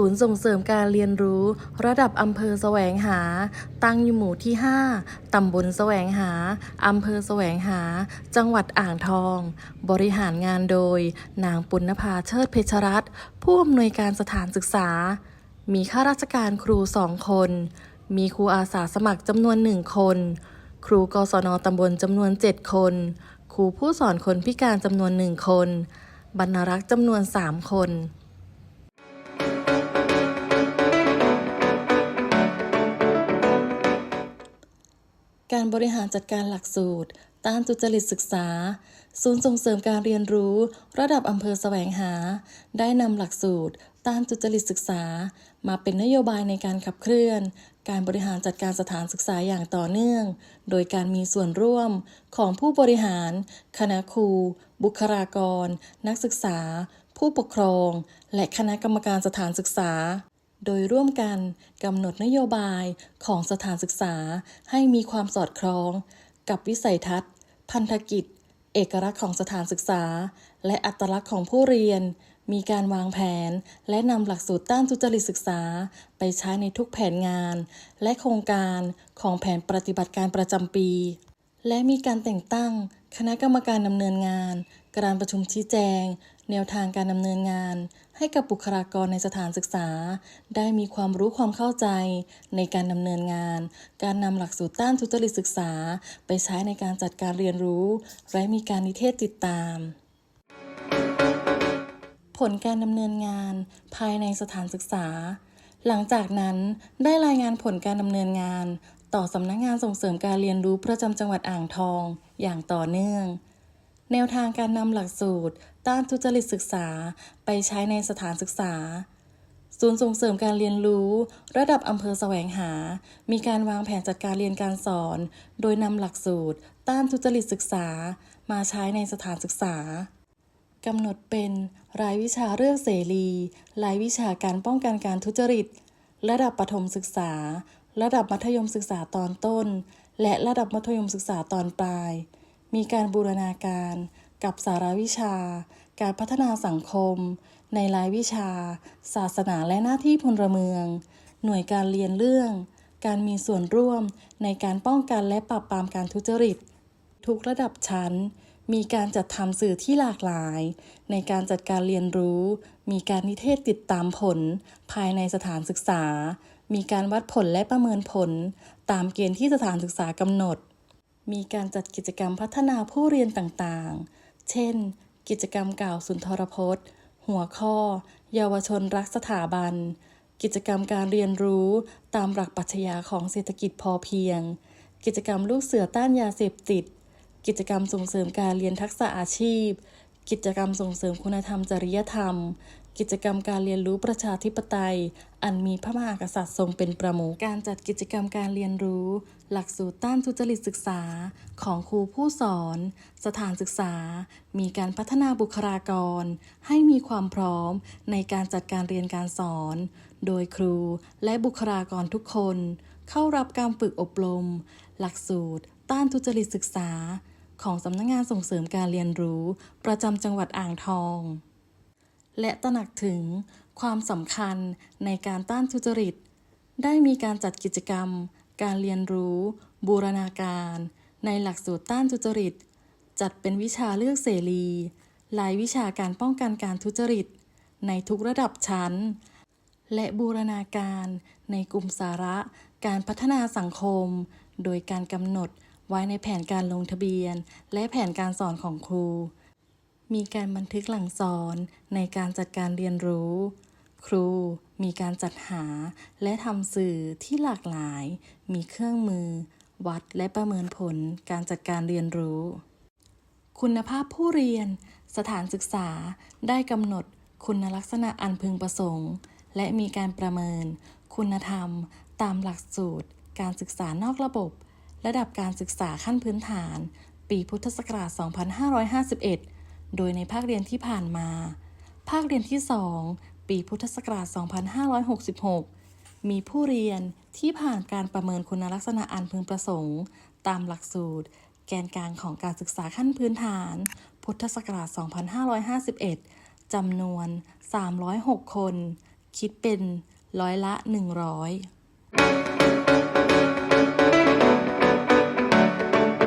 ศูนย์ส่งเสริมการเรียนรู้ ระดับอำเภอแสวงหา ตั้งอยู่หมู่ที่ 5 ตำบลแสวงหา อำเภอแสวงหา จังหวัดอ่างทอง บริหารงานโดย นางปุณณภาเชิดเพชรรัตน์ผู้อำนวยการสถานศึกษา มีข้าราชการครูสองคน มีครูอาสาสมัครจำนวนหนึ่งคน ครูกศนตำบลจำนวน 7 คน ครูผู้สอนคนพิการจำนวนหนึ่งคน บรรณรักษ์จำนวน 3 คน การบริหารจัดการหลักสูตร ต้านทุจริตศึกษา ศูนย์ส่งเสริมการเรียนรู้ ระดับอำเภอแสวงหา ได้นำหลักสูตร ต้านทุจริตศึกษา มาเป็นนโยบายในการขับเคลื่อน การบริหารจัดการสถานศึกษาอย่างต่อเนื่อง โดยการมีส่วนร่วมของผู้บริหาร คณะครู บุคลากร นักศึกษา ผู้ปกครอง และคณะกรรมการสถานศึกษา โดยร่วมกันกำหนดนโยบายของสถานศึกษาให้มีความสอดคล้อง กับวิสัยทัศน์ พันธกิจ เอกลักษณ์ของสถานศึกษา และอัตลักษณ์ของผู้เรียน มีการวางแผน และนำหลักสูตรต้านทุจริตศึกษา ไปใช้ในทุกแผนงาน และโครงการของแผนปฏิบัติการประจำปี และมีการแต่งตั้ง คณะกรรมการดำเนินงาน การประชุมชี้แจง แนวทางการดำเนินงาน ให้กับบุคลากรในสถานศึกษา ได้มีความรู้ความเข้าใจในการดำเนินงาน การนำหลักสูตรต้านทุจริตศึกษา ไปใช้ในการจัดการเรียนรู้ และมีการนิเทศติดตามผลการดำเนินงานภายในสถานศึกษา หลังจากนั้นได้รายงานผลการดำเนินงาน ต่อสำนักงงานส่งเสริมการเรียนรู้ประจำจังหวัดอ่างทอง อย่างต่อเนื่อง แนวทางการนำหลักสูตร ต้านทุจริตศึกษาไปใช้ในสถานศึกษา ศูนย์ส่งเสริมการเรียนรู้ ระดับอำเภอแสวงหา มีการวางแผนจัดการเรียนการสอน โดยนำหลักสูตร ต้านทุจริตศึกษา มาใช้ในสถานศึกษากำหนดเป็น รายวิชาเรื่องเสรี รายวิชาการป้องกันการทุจริต ระดับประถมศึกษา ระดับมัธยมศึกษาตอนต้น และระดับมัธยมศึกษาตอนปลาย มีการบูรณาการกับสารวิชา การพัฒนาสังคม ในรายวิชา ศาสนาและหน้าที่พลเมือง หน่วยการเรียนเรื่อง การมีส่วนร่วมในการป้องกันและปราบปรามการทุจริต ทุกระดับชั้น มีการจัดทำสื่อที่หลากหลาย ในการจัดการเรียนรู้ มีการนิเทศติดตามผล ภายในสถานศึกษา มีการวัดผลและประเมินผล ตามเกณฑ์ที่สถานศึกษากำหนด มีการจัดกิจกรรมพัฒนาผู้เรียนต่างๆ เช่น กิจกรรมกล่าวสุนทรพจน์ หัวข้อ เยาวชนรักสถาบัน กิจกรรมการเรียนรู้ตามหลักปรัชญาของเศรษฐกิจพอเพียง กิจกรรมลูกเสือต้านยาเสพติด กิจกรรมส่งเสริมการเรียนทักษะอาชีพ กิจกรรมส่งเสริมคุณธรรมจริยธรรม กิจกรรมการเรียนรู้ประชาธิปไตย อันมีพระมหากษัตริย์ทรงเป็นประมุขการจัดกิจกรรมการเรียนรู้ หลักสูตรต้านทุจริตศึกษาของครูผู้สอน สถานศึกษา มีการพัฒนาบุคลากร ให้มีความพร้อมในการจัดการเรียนการสอน โดยครูและบุคลากรทุกคน เข้ารับการฝึกอบรม หลักสูตร ต้านทุจริตศึกษา ของสำนักงงานส่งเสริมการเรียนรู้ ประจำจังหวัดอ่างทอง และตระหนักถึงความสำคัญในการต้านทุจริต ได้มีการจัดกิจกรรม การเรียนรู้ บูรณาการ ในหลักสูตรต้านทุจริต จัดเป็นวิชาเลือกเสรีรายวิชาการป้องกันการทุจริต ในทุกระดับชั้น และบูรณาการในกลุ่มสาระการพัฒนาสังคม โดยการกำหนดไว้ในแผนการลงทะเบียน และแผนการสอนของครู มีการบันทึกหลังสอนในการจัดการเรียนรู้ ครูมีการจัดหาและทำสื่อที่หลากหลาย มีเครื่องมือ วัดและประเมินผลการจัดการเรียนรู้ คุณภาพผู้เรียน สถานศึกษาได้กำหนดคุณลักษณะอันพึงประสงค์ และมีการประเมิน คุณธรรม ตามหลักสูตร การศึกษานอกระบบ ระดับการศึกษาขั้นพื้นฐาน ปีพุทธศักราช 2551 โดยในภาคเรียนที่ผ่านมา ภาคเรียนที่ 2 ปีพุทธศักราช 2566 มีผู้เรียนที่ผ่านการประเมินคุณลักษณะอันพึงประสงค์ ตามหลักสูตร แกนกลางของการศึกษาขั้นพื้นฐาน พุทธศักราช 2551 จำนวน 306 คน คิดเป็นร้อยละ 100